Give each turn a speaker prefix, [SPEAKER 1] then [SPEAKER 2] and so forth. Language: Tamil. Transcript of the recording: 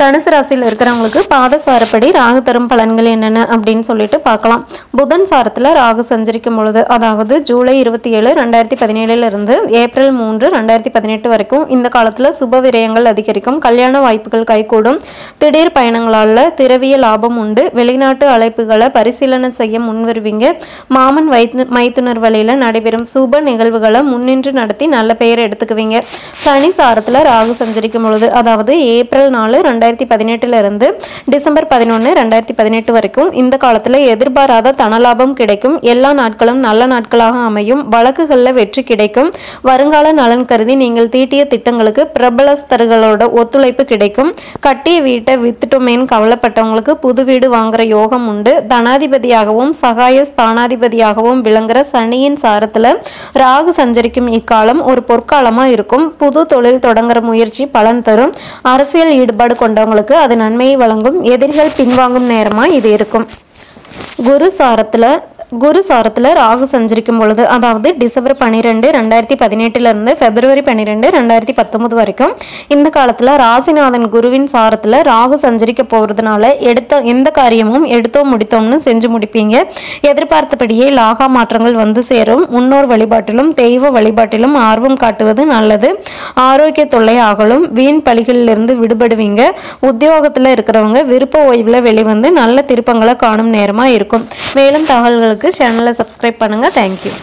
[SPEAKER 1] தனுசு ராசியில் இருக்கிறவங்களுக்கு பாத சாரப்படி ராகு தரும் பலன்கள் என்னென்ன அப்படின்னு சொல்லிட்டு பார்க்கலாம். புதன் சாரத்தில் ராகு சஞ்சரிக்கும் பொழுது அதாவது ஜூலை இருபத்தி ஏழு ரெண்டாயிரத்தி பதினேழுலேருந்து ஏப்ரல் மூன்று ரெண்டாயிரத்தி பதினெட்டு வரைக்கும் இந்த காலத்தில் சுப விரயங்கள் அதிகரிக்கும். கல்யாண வாய்ப்புகள் கைகூடும். திடீர் பயணங்களால் திரவிய லாபம் உண்டு. வெளிநாட்டு அழைப்புகளை பரிசீலனை செய்ய முன்வருவீங்க மாமன் வைத்து மைத்துனர் வழியில் நடைபெறும் சுப நிகழ்வுகளை முன்னின்று நடத்தி நல்ல பெயர் எடுத்துக்குவீங்க. சனி சாரத்தில் ராகு சஞ்சரிக்கும் பொழுது அதாவது ஏப்ரல் நாலு ரெண்டாயிரத்தி பதினெட்டுல இருந்து டிசம்பர் பதினொன்று ரெண்டாயிரத்தி பதினெட்டு வரைக்கும் இந்த காலத்தில் எதிர்பாராத தனலாபம் கிடைக்கும். எல்லா நாட்களும் நல்ல நாட்களாக அமையும். வழக்குகளில் வெற்றி கிடைக்கும். வருங்கால நலன் கருதி நீங்கள் தீட்டிய திட்டங்களுக்கு பிரபலஸ்தர்களோட ஒத்துழைப்பு கிடைக்கும். கட்டிய வீட்டை வித்துட்டோமேன்னு கவலைப்பட்டவங்களுக்கு புது வீடு வாங்குற யோகம் உண்டு. தனாதிபதியாகவும் சகாய ஸ்தானாதிபதியாகவும் விளங்குற சனியின் சாரத்தில் ராகு சஞ்சரிக்கும் இக்காலம் ஒரு பொற்காலமாக இருக்கும். புது தொழில் தொடங்குற முயற்சி பலன் தரும். அரசியல் ஈடுபாடு கொண்டவங்களுக்கு அது நன்மையை வழங்கும். எதிரிகள் பின்வாங்கும் நேரமாக இது இருக்கும். குரு சாரத்தில் குரு சாரத்தில் ராகு சஞ்சரிக்கும் பொழுது அதாவது டிசம்பர் பன்னிரெண்டு ரெண்டாயிரத்தி பதினெட்டுலேருந்து பிப்ரவரி பன்னிரெண்டு ரெண்டாயிரத்தி பத்தொம்பது வரைக்கும் இந்த காலத்தில் ராசிநாதன் குருவின் சாரத்தில் ராகு சஞ்சரிக்க போகிறதுனால எடுத்த எந்த காரியமும் எடுத்தோம் முடித்தோம்னு செஞ்சு முடிப்பீங்க. எதிர்பார்த்தபடியே லாகா மாற்றங்கள் வந்து சேரும். முன்னோர் வழிபாட்டிலும் தெய்வ வழிபாட்டிலும் ஆர்வம் காட்டுவது நல்லது. ஆரோக்கிய தொல்லை ஆகலும் வீண் பலிகளிலிருந்து விடுபடுவீங்க. உத்தியோகத்தில் இருக்கிறவங்க விருப்ப ஓய்வில் வெளிவந்து நல்ல திருப்பங்களை காணும் நேரமாக இருக்கும். மேலும் தகவல்களுக்கு சேனலை சப்ஸ்கிரைப் பண்ணுங்கள் தேங்க்யூ